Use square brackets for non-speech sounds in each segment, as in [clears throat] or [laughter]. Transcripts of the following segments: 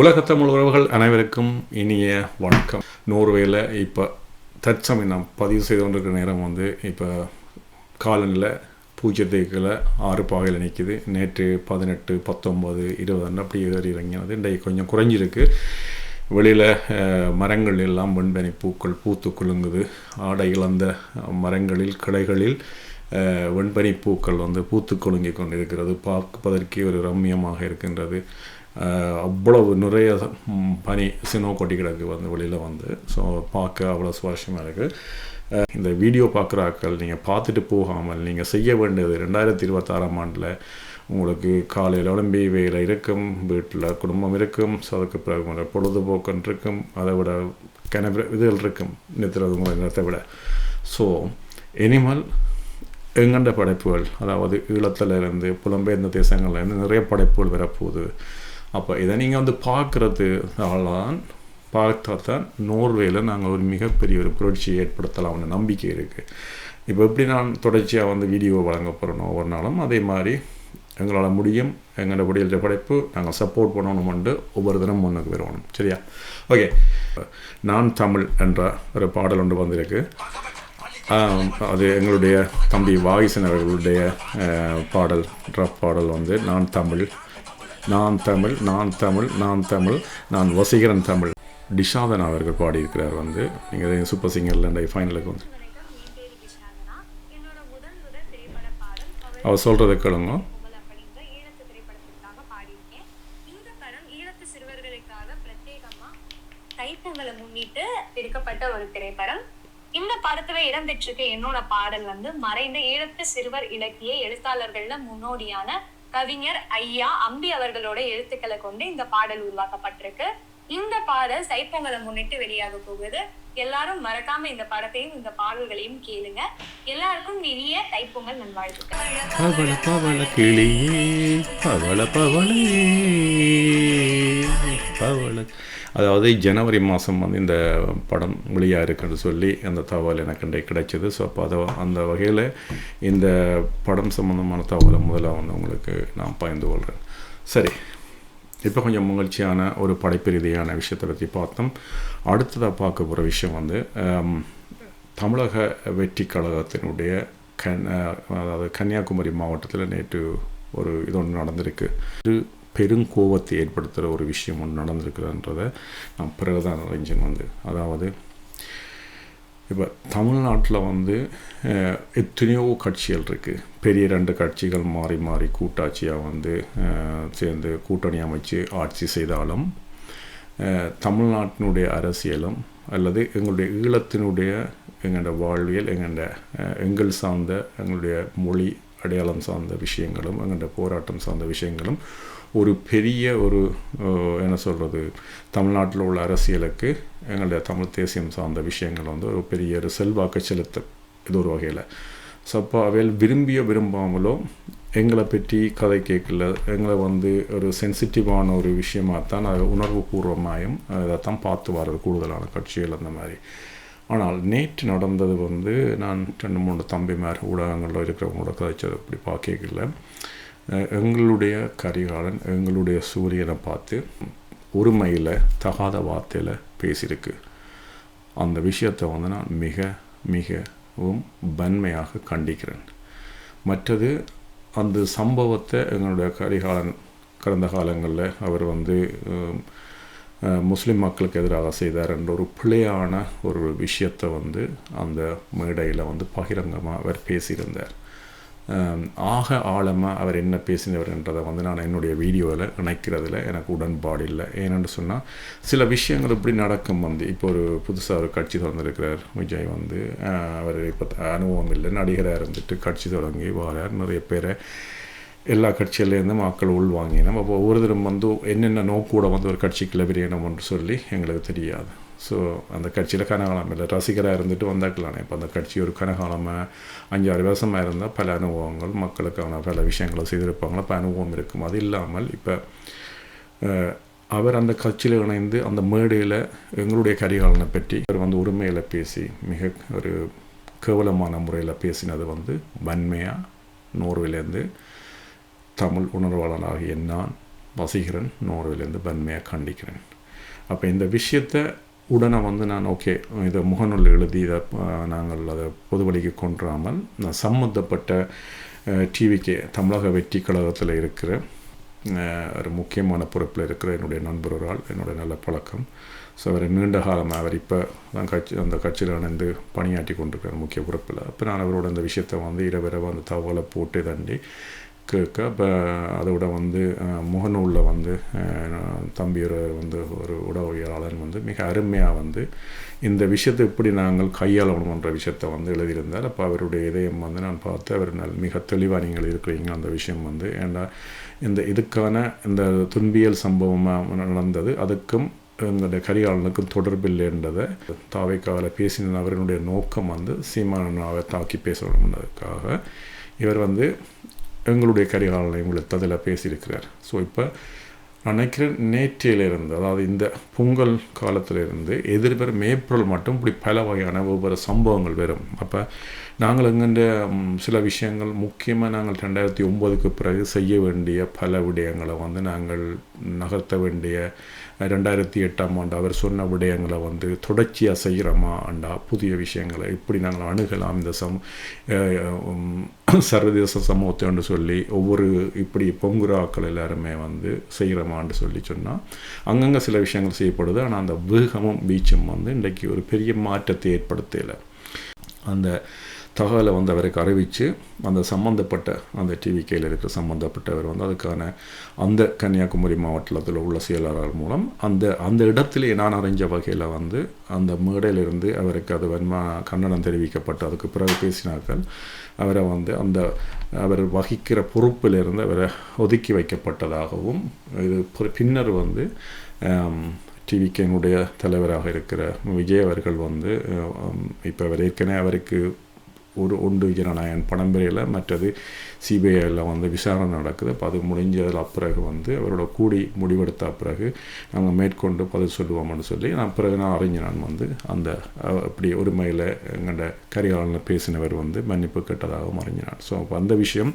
உலகத்தமிழ் உறவுகள் அனைவருக்கும் இனிய வணக்கம். நோர்வேயில் இப்போ தற்சமயம் நான் பதிவு செய்து கொண்டிருக்கிற நேரம் வந்து இப்போ காலனில் பூஜ்ஜியத்துக்குள்ள ஆறு பாகையில் நிற்கிது நேற்று பதினெட்டு பத்தொம்பது இருபது அப்படி ஏறி இறங்கினது. இன்றைக்கு கொஞ்சம் குறைஞ்சிருக்கு. வெளியில் மரங்கள் எல்லாம் வெண்பனி பூக்கள் பூத்து குலுங்குது. ஆடை இழந்த மரங்களில் கிளைகளில் வெண்பனி பூக்கள் வந்து பூத்து குலுங்கி கொண்டிருக்கிறது. பார்ப்பதற்கே ஒரு ரம்மியமாக இருக்கின்றது. அவ்வளவு நிறைய பனி சினோ கொட்டி கிடக்கு வந்து வெளியில் வந்து. ஸோ பார்க்க அவ்வளோ சுவாரஸ்யமாக இருக்குது இந்த வீடியோ பார்க்குறாக்கள் நீங்கள் பார்த்துட்டு போகாமல் நீங்கள் செய்ய வேண்டியது ரெண்டாயிரத்தி இருபத்தாறாம் ஆண்டில் உங்களுக்கு காலையில் உடம்பி வேலை இருக்கும் வீட்டில் குடும்பம் இருக்கும் ஸோ அதுக்கு பிறகு உங்களோட பொழுதுபோக்குன்னு இருக்கும் அதை விட கிணறு இதுகள் இருக்கும் நிறுத்துறது உங்களை நிறத்தை விட. ஸோ எனிமல் எங்கண்ட படைப்புகள் அதாவது ஈழத்துலேருந்து புலம்பெயர்ந்த தேசங்கள்லேருந்து நிறைய படைப்புகள் வரப்போகுது. அப்போ இதை நீங்கள் வந்து பார்க்குறது தான் பார்த்தா தான் நோர்வேயில் நாங்கள் ஒரு மிகப்பெரிய ஒரு புரட்சியை ஏற்படுத்தலாம்னு நம்பிக்கை இருக்குது இப்போ எப்படி நான் தொடர்ச்சியாக வந்து வீடியோ வழங்க போகிறோனோ ஒவ்வொரு நாளும் அதே மாதிரி எங்களால் முடியும் எங்களோட படியல்ற படைப்பு நாங்கள் சப்போர்ட் பண்ணணுமெண்டு ஒவ்வொரு தினம் முன்னுக்கு வருவணும் சரியா? ஓகே நான் தமிழ் என்ற ஒரு பாடல் ஒன்று வந்திருக்கு. அது எங்களுடைய தம்பி வாகிசன் அவர்களுடைய பாடல் ட்ரப் பாடல் வந்து நான் தமிழ் நான் தமிழ் நான் தமிழ் நான் தமிழ் நான் வசீகரன் தமிழ். டிஷாதன் அவர்கள் பாடியிருக்கிறார் வந்து. நீங்கள் சூப்பர் சிங்கரில் ஃபைனலுக்கு வந்து என்னோட முதல் முதல் அவர் சொல்கிறத கேளுங்க. ஈழத்து பாடியிருக்கேன் ஈழத்து சிறுவர்களுக்காக தைப்பொங்கலை முன்னிட்டு எடுக்கப்பட்ட ஒரு திரைப்படம் இந்த படத்துல இடம்பெற்றிருக்க என்னோட பாடல் வந்து மறைந்த ஈழத்து சிறுவர் இலக்கிய எழுத்தாளர்கள்ல முன்னோடியான கவிஞர் ஐயா அம்பி அவர்களோட எழுத்துக்களை கொண்டு இந்த பாடல் உருவாக்கப்பட்டிருக்கு. இந்த பாடல் சைப்பொங்கலை முன்னிட்டு வெளியாக போகுது. எல்லாரும் மறக்காம இந்த படத்தையும் இந்த பாடல்களையும் கேளுங்க. எல்லாருக்கும் நிறைய தைப்பொங்கல் நல்வாழ்த்துக்கள். பவள பவள கிளியே பவள பவள அதாவது ஜனவரி மாதம் வந்து இந்த படம் வெளியாக இருக்குன்னு சொல்லி அந்த தகவல் எனக்கு கிடைச்சது. ஸோ அப்போ அதை அந்த வகையில் இந்த படம் சம்மந்தமான தகவலை முதல்ல வந்து உங்களுக்கு நான் பகிர்ந்து கொள்கிறேன் சரி. இப்போ கொஞ்சம் மகிழ்ச்சியான ஒரு படைப்பு ரீதியான விஷயத்தை பற்றி பார்த்தோம். அடுத்ததாக பார்க்க போகிற விஷயம் வந்து தமிழக வெற்றி கழகத்தினுடைய கன் அதாவது கன்னியாகுமரி மாவட்டத்தில் நேற்று ஒரு இது ஒன்று நடந்திருக்கு. இது பெருங்கோவத்தை ஏற்படுத்துகிற ஒரு விஷயம் ஒன்று நடந்திருக்குதுன்றதை நான் பிறகுதான் அறிஞ்சன் வந்து அதாவது இப்போ தமிழ்நாட்டில் வந்து எத்தனையோ கட்சிகள் இருக்குது பெரிய ரெண்டு கட்சிகள் மாறி மாறி கூட்டாட்சியாக வந்து சேர்ந்து கூட்டணி அமைச்சு ஆட்சி செய்தாலும் தமிழ்நாட்டினுடைய அரசியலும் அல்லது எங்களுடைய ஈழத்தினுடைய எங்களோட வாழ்வியல் எங்களுடைய எங்கள் சார்ந்த எங்களுடைய மொழி அடையாளம் சார்ந்த விஷயங்களும் எங்களுடைய போராட்டம் சார்ந்த விஷயங்களும் ஒரு பெரிய ஒரு என்ன சொல்கிறது தமிழ்நாட்டில் உள்ள அரசியலுக்கு எங்களுடைய தமிழ் தேசியம் சார்ந்த விஷயங்கள் வந்து ஒரு பெரிய ஒரு செல்வாக்கு செலுத்த இது ஒரு வகையில். ஸோ அப்போ அவையில் விரும்பிய விரும்பாமலோ எங்களை பற்றி கதை கேட்கல. எங்களை வந்து ஒரு சென்சிட்டிவான ஒரு விஷயமாக தான் அது உணர்வு பூர்வமாயும் அதை தான் பார்த்து வர்றது கூடுதலான கட்சிகள் அந்த மாதிரி. ஆனால் நேற்று நடந்தது வந்து நான் ரெண்டு மூணு தம்பிமார் ஊடகங்களில் இருக்கிறவங்களோட கதைச்சது அப்படி பார்க்கல எங்களுடைய கரிகாலன் எங்களுடைய சூரியனை பார்த்து உரிமையில் தகாத வார்த்தையில் பேசியிருக்கு. அந்த விஷயத்தை வந்து நான் மிக மிகவும் வன்மையாக கண்டிக்கிறேன். மற்றது அந்த சம்பவத்தை எங்களுடைய கரிகாலன் கடந்த காலங்களில் அவர் வந்து முஸ்லீம் மக்களுக்கு எதிராக செய்தார் என்ற ஒரு பிழையான ஒரு விஷயத்தை வந்து அந்த மேடையில் வந்து பகிரங்கமாக அவர் பேசியிருந்தார். ஆக ஆழமாக அவர் என்ன பேசினவர்ன்றதை வந்து நான் என்னுடைய வீடியோவில் இணைக்கிறதுல எனக்கு உடன்பாடு இல்லை. ஏனென்று சொன்னால் சில விஷயங்கள் இப்படி நடக்கும் வந்து இப்போ ஒரு புதுசாக ஒரு கட்சி திறந்திருக்கிறார் விஜய் வந்து அவர் இப்போ அனுபவம் இல்லை நடிகராக இருந்துட்டு கட்சி தொடங்கி வாரார். நிறைய பேரை எல்லா கட்சியிலேருந்து மக்கள் உள்வாங்கினோம். அப்போ ஒவ்வொருத்தரும் வந்து என்னென்ன நோக்கூட வந்து ஒரு கட்சிக்குள்ள என்று சொல்லி எங்களுக்கு தெரியாது. ஸோ அந்த கட்சியில் கனகாலம் இல்லை. ரசிகராக இருந்துட்டு வந்தாக்கலானே. இப்போ அந்த கட்சி ஒரு கனகாலமாக அஞ்சாறு வருஷமாக இருந்தால் பல அனுபவங்கள் மக்களுக்கான பல விஷயங்களை செய்திருப்பாங்க பல அனுபவம் இருக்கும். அது இல்லாமல் இப்போ அவர் அந்த கட்சியில் இணைந்து அந்த மேடையில் எங்களுடைய கரிகாலனை பற்றி அவர் வந்து உரிமையில் பேசி மிக ஒரு கேவலமான முறையில் பேசினது வந்து வன்மையாக நோர்விலேருந்து தமிழ் உணர்வாளனாகிய நான் வசிகரன் நோர்விலேருந்து வன்மையாக கண்டிக்கிறேன். அப்போ இந்த விஷயத்தை உடனே வந்து நான் ஓகே இதை முகநூல் எழுதி இதை நாங்கள் அதை பொது வழிக்கு நான் சம்மந்தப்பட்ட டிவிக்கு தமிழக வெற்றி கழகத்தில் இருக்கிற ஒரு முக்கியமான பொறுப்பில் இருக்கிற என்னுடைய நண்பர் ஒரு ஆள் என்னுடைய நல்ல பழக்கம். ஸோ அவர் நீண்ட காலமாக அவர் இப்போ தான் கட்சி அந்த கட்சியில் இணைந்து பணியாற்றி கொண்டிருக்கார் முக்கிய பொறுப்பில். அப்போ நான் அவரோட அந்த விஷயத்தை வந்து இரவிரவு அந்த தகவலை போட்டு தண்டி கேட்க இப்போ அதோட வந்து முகநூலில் வந்து தம்பி ஒரு வந்து ஒரு உடவியலாளர் வந்து மிக அருமையாக வந்து இந்த விஷயத்தை எப்படி நாங்கள் கையாளணுன்ற விஷயத்தை வந்து எழுதியிருந்தார். அப்போ அவருடைய இதயம் வந்து நான் பார்த்து அவர் நல் மிக தெளிவாக நீங்கள் இருக்கிறீங்க அந்த விஷயம் வந்து. ஏன்னா இந்த இதுக்கான இந்த துன்பியல் சம்பவமாக நடந்தது. அதுக்கும் எங்களுடைய கரிகாலனுக்கும் தொடர்பில்லைன்றதை தாவைக்காவில் பேசின அவரினுடைய நோக்கம் வந்து சீமானாவை தாக்கி பேசணுன்றதுக்காக இவர் வந்து எங்களுடைய கரிகாலனை உங்களுக்கு அதில் பேசியிருக்கிறார். ஸோ இப்போ நான் நினைக்கிறேன் நேற்றையிலிருந்து அதாவது இந்த பொங்கல் காலத்திலிருந்து எதிர்வரும் ஏப்ரல் மட்டும் இப்படி பல வகையான ஒவ்வொரு சம்பவங்கள் வரும். அப்போ நாங்கள் எங்கின்ற சில விஷயங்கள் முக்கியமாக நாங்கள் ரெண்டாயிரத்தி ஒம்போதுக்கு பிறகு செய்ய வேண்டிய பல விடயங்களை வந்து நாங்கள் நகர்த்த வேண்டிய ரெண்டாயிரத்தி எட்டாம் ஆண்டு அவர் சொன்ன விடயங்களை வந்து தொடர்ச்சியாக செய்கிறோமாண்டா புதிய விஷயங்களை இப்படி நாங்கள் அணுகலாம்? இந்த சம் சர்வதேச சமூகத்தைன்னு சொல்லி ஒவ்வொரு இப்படி பொங்குராக்கள் எல்லாருமே வந்து செய்கிறோமான்னு சொல்லி சொன்னால் அங்கங்கே சில விஷயங்கள் செய்யப்படுது. ஆனால் அந்த வேகமும் பீச்சும் வந்து இன்றைக்கு ஒரு பெரிய மாற்றத்தை ஏற்படுத்தலை. அந்த தகவலை வந்து அவருக்கு அறிவித்து அந்த சம்மந்தப்பட்ட அந்த டிவி கையில் இருக்கிற சம்மந்தப்பட்டவர் வந்து அதுக்கான அந்த கன்னியாகுமரி மாவட்டத்தில் உள்ள செயலாளர் மூலம் அந்த அந்த இடத்திலே நான் அறிஞ்ச வகையில் வந்து அந்த மேடையிலிருந்து அவருக்கு அது வன்மா கண்டனம் தெரிவிக்கப்பட்டு அதுக்கு பிறகு பேசினார்கள். அவரை வந்து அந்த அவர் வகிக்கிற பொறுப்பிலிருந்து அவரை ஒதுக்கி வைக்கப்பட்டதாகவும் இது பின்னர் வந்து டிவிக்கனுடைய தலைவராக இருக்கிற விஜய் அவர்கள் வந்து இப்போ அவர் ஏற்கனவே அவருக்கு ஒரு ஒன்று ஜனநாயகன் பணம்பெறையில் மற்றது சிபிஐயில் வந்து விசாரணை நடக்குது. அப்போ அது முடிஞ்சதில் பிறகு வந்து அவரோட கூடி முடிவெடுத்த பிறகு நாங்கள் மேற்கொண்டு பதில் சொல்லுவோம்னு சொல்லி நான் பிறகு நான் அறிஞர் வந்து அந்த அப்படி உரிமையில் எங்கள்ட கரிகாலனில் பேசினவர் வந்து மன்னிப்பு கேட்டதாகவும் அறிஞர் ஸோ அப்போ அந்த விஷயம்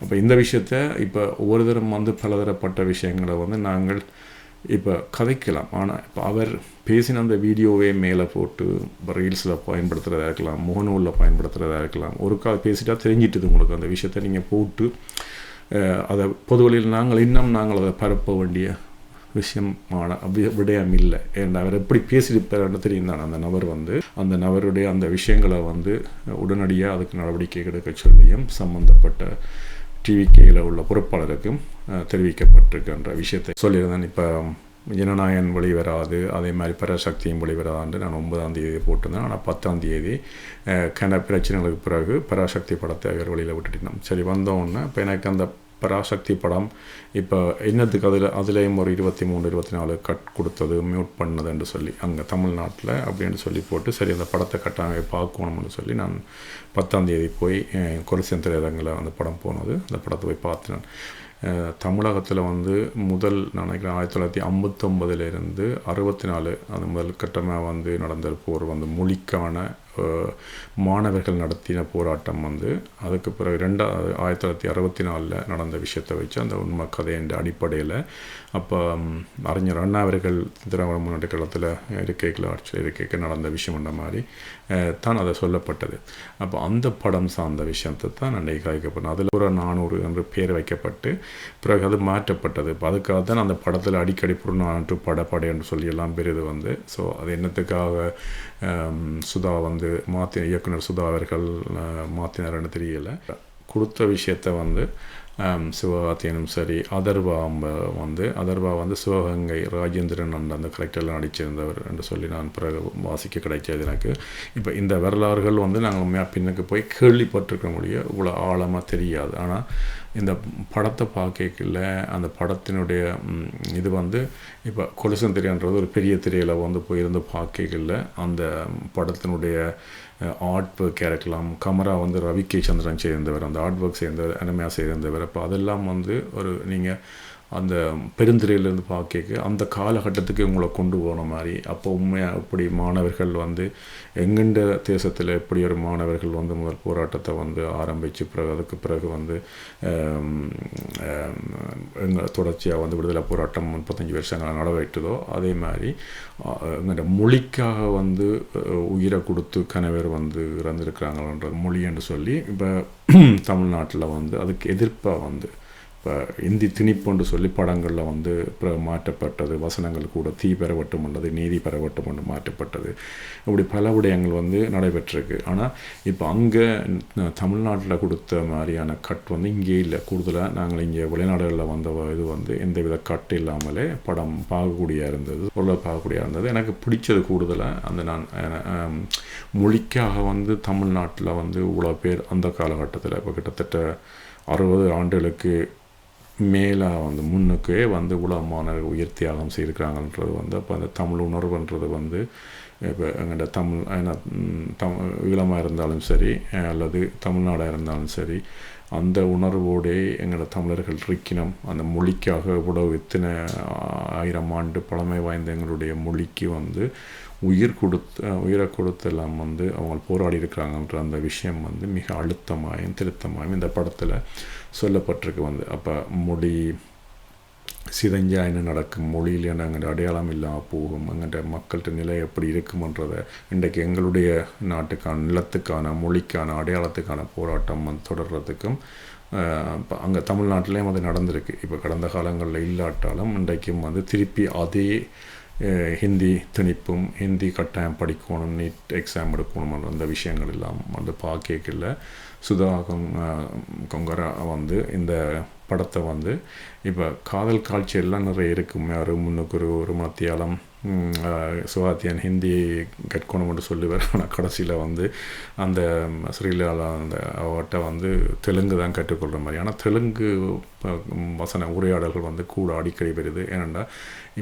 அப்போ இந்த விஷயத்தை இப்போ ஒவ்வொரு தரம் வந்து பலதரப்பட்ட விஷயங்களை வந்து நாங்கள் இப்போ கதைக்கலாம் ஆனால் இப்போ அவர் பேசின அந்த வீடியோவே மேலே போட்டு ரீல்ஸில் பயன்படுத்துகிறதா இருக்கலாம் முகநூலில் பயன்படுத்துகிறதா இருக்கலாம் ஒரு கால் பேசிட்டா தெரிஞ்சிட்டுது உங்களுக்கு அந்த விஷயத்தை நீங்கள் போட்டு அதை பொதுவெளியில் நாங்கள் இன்னும் நாங்கள் அதை பரப்ப வேண்டிய விஷயமான விடயம் இல்லை ஏன் அவர் எப்படி பேசியிருப்பார்னு தெரியும் தானே அந்த நபர் வந்து அந்த நபருடைய அந்த விஷயங்களை வந்து உடனடியாக அதுக்கு நடவடிக்கை எடுக்க சொல்லியும் சம்மந்தப்பட்ட டிவிகேயில் உள்ள பொறுப்பாளருக்கும் தெரிவிக்கப்பட்டிருக்கின்ற விஷயத்தை சொல்லியிருந்தேன். இப்போ ஜனநாயகன் வெளிவராது அதே மாதிரி பராசக்தியும் வெளிவராதுன்னு நான் ஒன்பதாம் தேதி போட்டிருந்தேன். ஆனால் பத்தாம் தேதி கன பிரச்சனைகளுக்கு பிறகு பராசக்தி படத்தை அவர் வெளியில் விட்டுட்டோம் சரி வந்தோடனே இப்போ எனக்கு அந்த பராசக்தி படம். இப்போ என்னத்துக்கு அதில் அதுலேயும் ஒரு இருபத்தி மூணு இருபத்தி நாலு கட் கொடுத்தது மியூட் பண்ணதுன்னு சொல்லி அங்கே தமிழ்நாட்டில் அப்படின்னு சொல்லி போட்டு சரி அந்த படத்தை கட்டாயம் பார்க்கணும்னு சொல்லி நான் பத்தாம் தேதி போய் கொலுசன் திரையரங்கில் அந்த படம் போனது. அந்த படத்தை போய் பார்த்தேன். தமிழகத்தில் வந்து முதல் நான் நினைக்கிறேன் ஆயிரத்தி தொள்ளாயிரத்தி ஐம்பத்தொம்பதுலேருந்து அறுபத்தி நாலு அந்த முதல் கட்டமாக வந்து நடந்த போர் வந்து மொழிக்கான மாணவர்கள் நடத்தின போராட்டம் வந்து அதுக்கு பிறகு ரெண்டா ஆயிரத்தி தொள்ளாயிரத்தி அறுபத்தி நாலில் நடந்த விஷயத்தை வச்சு அந்த உண்மை கதையின் அடிப்படையில் அப்போ அறிஞர் அண்ணா அவர்கள் திராவிட முன்னேற்ற கழகத்தில் இருக்கைகள் ஆட்சியில் இருக்கைக்கு நடந்த விஷயம்ன்ற மாதிரி தான் அதை சொல்லப்பட்டது. அப்போ அந்த படம் சார்ந்த விஷயத்தை தான் அன்றைக்கு காய்க்கப்படும் அதில் ஒரு நானூறு என்று பேர் வைக்கப்பட்டு பிறகு அது மாற்றப்பட்டது. இப்போ அதுக்காக தான் அந்த படத்தில் அடிக்கடி புறநானூற்று படப்படை என்று சொல்லி எல்லாம் பெரியது வந்து. ஸோ அது என்னத்துக்காக சுதா வந்து மாற்றின இயக்குனர் சுதா அவர்கள் அஹ், மாற்றினார்னு தெரியல. கொடுத்த விஷயத்தை வந்து சிவகார்த்தியனும் சரி அதர்வா அம்ப வந்து அதர்வா வந்து சிவகங்கை ராஜேந்திரன் அந்த அந்த கரெக்டெல்லாம் நடிச்சிருந்தவர் என்று சொல்லி நான் பிறகு வாசிக்க கிடைச்சது எனக்கு. இப்போ இந்த வரலாறுகள் வந்து நாங்கள் மே பின்னுக்கு போய் கேள்விப்பட்டிருக்க முடியும் இவ்வளோ ஆழமாக தெரியாது. ஆனால் இந்த படத்தை பார்க்கல அந்த படத்தினுடைய இது வந்து இப்போ கொலுசன் திரைன்றது ஒரு பெரிய திரையில் வந்து போயிருந்து பார்க்கல அந்த படத்தினுடைய ஆர்ட் ஒர்க் இருக்கலாம் கமரா வந்து ரவி கே சந்திரன் சேர்ந்தவர் அந்த ஆர்ட் ஒர்க் சேர்ந்தவர் அனிமையாக சேர்ந்தவர். அப்போ அதெல்லாம் வந்து ஒரு நீங்கள் அந்த பெருந்திரையிலேருந்து பார்க்க அந்த காலகட்டத்துக்கு உங்களை கொண்டு போன மாதிரி. அப்போ உண்மையாக இப்படி மாணவர்கள் வந்து எங்கெண்ட தேசத்தில் எப்படி ஒரு மாணவர்கள் வந்து முதல் போராட்டத்தை வந்து ஆரம்பித்து பிறகு அதுக்கு பிறகு வந்து எங்கள் தொடர்ச்சியாக வந்து விடுதலை போராட்டம் முப்பத்தஞ்சு வருஷங்கள் நடவேற்றதோ அதே மாதிரி எங்களோட மொழிக்காக வந்து உயிரை கொடுத்து கணவர் வந்து இறந்துருக்கிறாங்கன்ற மொழி என்று சொல்லி இப்போ [clears throat] தமிழ்நாட்டில் வந்து அதுக்கு எதிர்ப்பாக வந்து இப்போ இந்தி திணிப்புன்னு சொல்லி படங்களில் வந்து மாற்றப்பட்டது வசனங்கள் கூட தீ பெறவட்டும் உள்ளது நீதி பெறவட்டும் என்று மாற்றப்பட்டது. இப்படி பல விடயங்கள் வந்து நடைபெற்றிருக்கு. ஆனால் இப்போ அங்கே தமிழ்நாட்டில் கொடுத்த மாதிரியான கட் வந்து இங்கே இல்லை. கூடுதலாக நாங்கள் இங்கே வெளிநாடுகளில் வந்த இது வந்து எந்தவித கட் இல்லாமலே படம் பார்க்கக்கூடிய இருந்தது ஓரளவு பார்க்கக்கூடிய இருந்தது. எனக்கு பிடிச்சது கூடுதலாக அந்த நான் மொழிக்காக வந்து தமிழ்நாட்டில் வந்து இவ்வளோ பேர் அந்த காலகட்டத்தில் இப்போ கிட்டத்தட்ட அறுபது ஆண்டுகளுக்கு மேலாக வந்து முன்னுக்கே வந்து உலகமான உயிர் தியாகம் செய்திருக்கிறாங்கன்றது வந்து அப்போ அந்த தமிழ் உணர்வுன்றது வந்து இப்போ எங்கள்கிட்ட தமிழ் ஏன்னா தம் ஈழமாக இருந்தாலும் சரி அல்லது தமிழ்நாடாக இருந்தாலும் சரி அந்த உணர்வோடே எங்களோட தமிழர்கள் இருக்கினோம் அந்த மொழிக்காக இவ்வளவு எத்தனை ஆயிரம் ஆண்டு பழமை வாய்ந்த எங்களுடைய மொழிக்கு வந்து உயிர் கொடுத்து உயிரை கொடுத்தெல்லாம் வந்து அவங்க போராடி இருக்கிறாங்கன்ற அந்த விஷயம் வந்து மிக அழுத்தமாயும் திருத்தமாயும் இந்த படத்தில் சொல்லப்பட்டிருக்கு வந்து. அப்போ மொழி சிதைஞ்சா என்ன நடக்கும்? மொழியில் என்ன அங்கே அடையாளம் இல்லாமல் போகும்? அங்கே மக்கள்கிட்ட நிலை எப்படி இருக்குமன்றதை இன்றைக்கு எங்களுடைய நாட்டுக்கான நிலத்துக்கான மொழிக்கான அடையாளத்துக்கான போராட்டம் வந்து தொடர்றதுக்கும் இப்போ அங்கே தமிழ்நாட்டிலையும் அது நடந்திருக்கு. இப்போ கடந்த காலங்களில் இல்லாட்டாலும் இன்றைக்கும் வந்து திருப்பி அதே ஹிந்தி திணிப்பும் ஹிந்தி கட்டாயம் படிக்கணும் நீட் எக்ஸாம் எடுக்கணும் அந்த விஷயங்கள் எல்லாம் வந்து பார்க்கல சுதா கொங்கரா வந்து இந்த படத்தை வந்து இப்போ காதல் காட்சி எல்லாம் நிறைய இருக்குமே ஒரு முன்னுக்குரு ஒரு மத்தியாலம் சுவாத்தியன் ஹிந்தி கற்கணும்னு சொல்லுவார் ஆனால் கடைசியில் வந்து அந்த ஸ்ரீலாலா அந்த அவட்ட வந்து தெலுங்கு தான் கற்றுக்கொள்கிற மாதிரி. ஆனால் தெலுங்கு வசன உரையாடல்கள் வந்து கூட அடிக்கடி வருது. ஏனெண்டா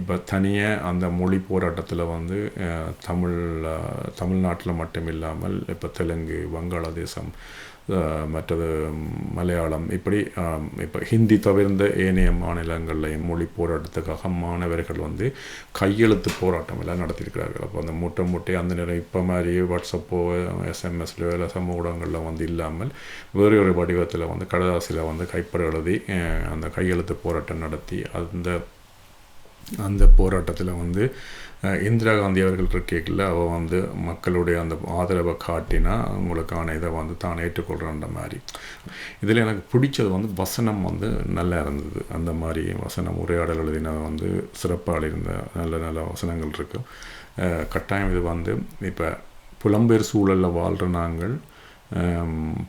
இப்போ தனியாக அந்த மொழி போராட்டத்தில் வந்து தமிழ் தமிழ்நாட்டில் மட்டும் இல்லாமல் இப்போ தெலுங்கு வங்காளதேசம் மற்றது மலையாளம் இப்படி இப்போ ஹிந்தி தவிர்ந்த ஏனைய மாநிலங்கள்லையும் மொழி போராட்டத்துக்காக மாணவர்கள் வந்து கையெழுத்து போராட்டம் எல்லாம் நடத்தியிருக்கிறார்கள் அப்போ அந்த மூட்டை மூட்டை அந்த நேரம் இப்போ மாதிரி வாட்ஸ்அப்போ எஸ்எம்எஸ்லையோ இல்லை சமூக ஊடகங்களில் வந்து இல்லாமல் வேறு ஒரு வடிவத்தில் வந்து கடதாசியில் வந்து கைப்பட எழுதி அந்த கையெழுத்து போராட்டம் நடத்தி அந்த அந்த போராட்டத்தில் வந்து இந்திரா காந்தி அவர்கள் இருக்கேக்கில் அவள் வந்து மக்களுடைய அந்த ஆதரவை காட்டினா அவங்களுக்கான இதை வந்து தான் ஏற்றுக்கொள்கிறன்ற மாதிரி. இதில் எனக்கு பிடிச்சது வந்து வசனம் வந்து நல்லா இருந்தது. அந்த மாதிரி வசனம் உரையாடல் எழுதின வந்து சிறப்பாக இருந்த நல்ல நல்ல வசனங்கள் இருக்குது கட்டாயம் இது வந்து இப்போ புலம்பெயர் சூழலில் வாழ்கிற நாங்கள்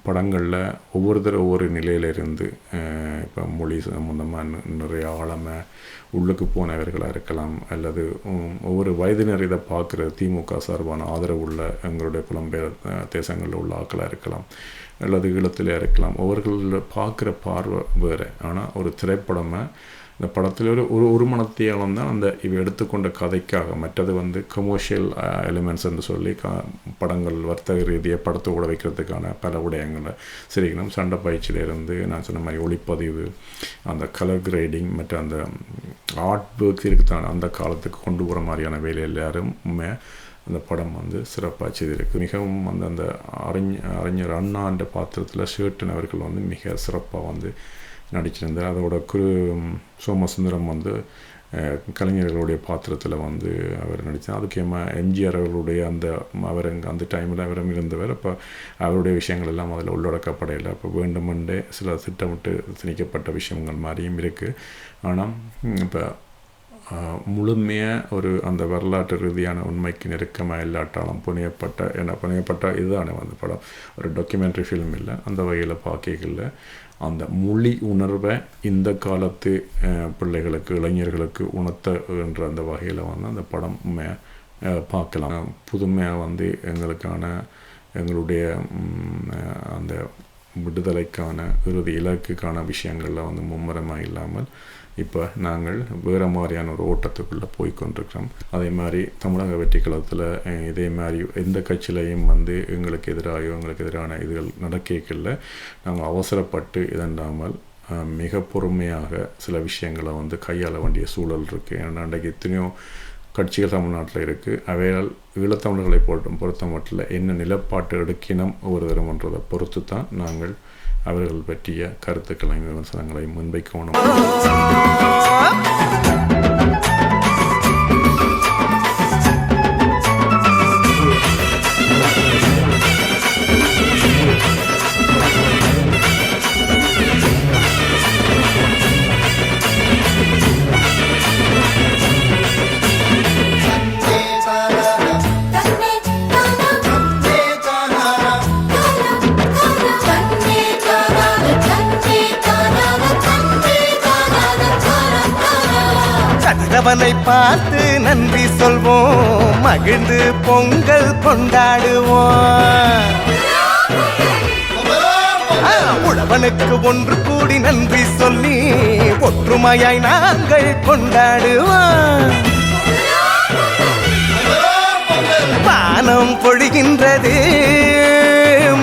படங்களில் ஒவ்வொருத்தர் ஒவ்வொரு நிலையிலிருந்து இப்போ மொழி சம்மந்தமாக நிறைய ஆழமாக உள்ளுக்கு போனவர்களாக இருக்கலாம் அல்லது ஒவ்வொரு வயதினர் இதை பார்க்குற திமுக சார்பான ஆதரவு உள்ள எங்களுடைய புலம்பெயர் தேசங்களில் உள்ள ஆக்களாக இருக்கலாம் அல்லது ஈழத்தில் இருக்கலாம். ஒவ்வொருகளில் பார்க்குற பார்வை வேறு. ஆனால் ஒரு திரைப்படமாக இந்த படத்தில் ஒரு ஒரு ஒரு மனத்தியாலம் தான் அந்த இவ எடுத்துக்கொண்ட கதைக்காக. மற்றது வந்து கமர்ஷியல் எலிமெண்ட்ஸ் என்று சொல்லி கா படங்கள் வர்த்தக ரீதியாக படத்தை கூட வைக்கிறதுக்கான பல விடயங்களை சரிக்கணும். சண்டை பயிற்சியிலேருந்து நான் சொன்ன மாதிரி ஒளிப்பதிவு அந்த கலர் கிரேடிங் மற்ற அந்த ஆர்ட் ஒர்க்ஸ் இருக்குதான் அந்த காலத்துக்கு கொண்டு போகிற மாதிரியான வேலை எல்லாருமே அந்த படம் வந்து சிறப்பாக செய்திருக்கு. மிகவும் அந்த அந்த அறிஞ அறிஞர் அண்ணான்ற பாத்திரத்தில் ஷேர்டன் அவர்கள் வந்து மிக சிறப்பாக வந்து நடிச்சிருந்தார் அதோட குரு சோமசுந்தரம் வந்து கலைஞர்களுடைய பாத்திரத்தில் வந்து அவர் நடித்தார் அதுக்கேமா எம்ஜிஆர் அவர்களுடைய அந்த அவர் அந்த டைமில் அவரும் இருந்தவர். அப்போ அவருடைய விஷயங்கள் எல்லாம் அதில் உள்ளடக்கப்படையில். அப்போ வேண்டுமென்றே சில திட்டமிட்டு திணிக்கப்பட்ட விஷயங்கள் மாதிரியும் இருக்குது ஆனால் இப்போ முழுமையாக ஒரு அந்த வரலாற்று ரீதியான உண்மைக்கு நெருக்கமாக இல்லாட்டாலும் புனையப்பட்ட என்ன புனையப்பட்ட இதுதானே வந்து படம். ஒரு டாக்குமெண்ட்ரி ஃபிலிம் இல்லை அந்த வகையில் பார்க்கல அந்த மொழி உணர்வை இந்த காலத்து பிள்ளைகளுக்கு இளைஞர்களுக்கு உணர்த்த என்ற அந்த வகையில் வந்து அந்த படம் பார்க்கலாம். புதுமையாக வந்து எங்களுக்கான எங்களுடைய அந்த விடுதலைக்கான இறுதி இலக்குக்கான விஷயங்களில் வந்து மும்முரமாக இல்லாமல் இப்போ நாங்கள் வேறு மாதிரியான ஒரு ஓட்டத்துக்குள்ளே போய் கொண்டிருக்கிறோம். அதே மாதிரி தமிழக வெற்றி இதே மாதிரி எந்த கட்சியிலையும் வந்து எங்களுக்கு எதிராக எங்களுக்கு எதிரான இதுகள் நடக்கல நாங்கள் அவசரப்பட்டு இதண்டாமல் மிக பொறுமையாக சில விஷயங்களை வந்து கையாள வேண்டிய சூழல் இருக்குது ஏன்னா அன்றைக்கு எத்தனையோ கட்சிகள் தமிழ்நாட்டில் இருக்குது அவையால் ஈழத்தமிழர்களை பொறுத்த பொறுத்த மட்டும் என்ன நிலப்பாட்டு எடுக்கினம் ஒவ்வொருவரும்ன்றதை பொறுத்து தான் நாங்கள் அவர்கள் பற்றிய கருத்துக்களையும் விமர்சனங்களையும் முன்வைக்கணும் சந்திரவனை பார்த்து நன்றி சொல்வோம். மகிழ்ந்து பொங்கல் கொண்டாடுவோம். ஆ, உழவனுக்கு ஒன்று கூடி நன்றி சொல்லி ஒற்றுமையாய் நாங்கள் கொண்டாடுவோம். வானம் பொழிகின்றது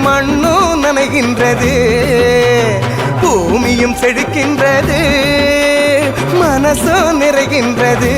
மண்ணும் நனைகின்றது பூமியும் செடுக்கின்றது மனசோ நிறைகின்றது.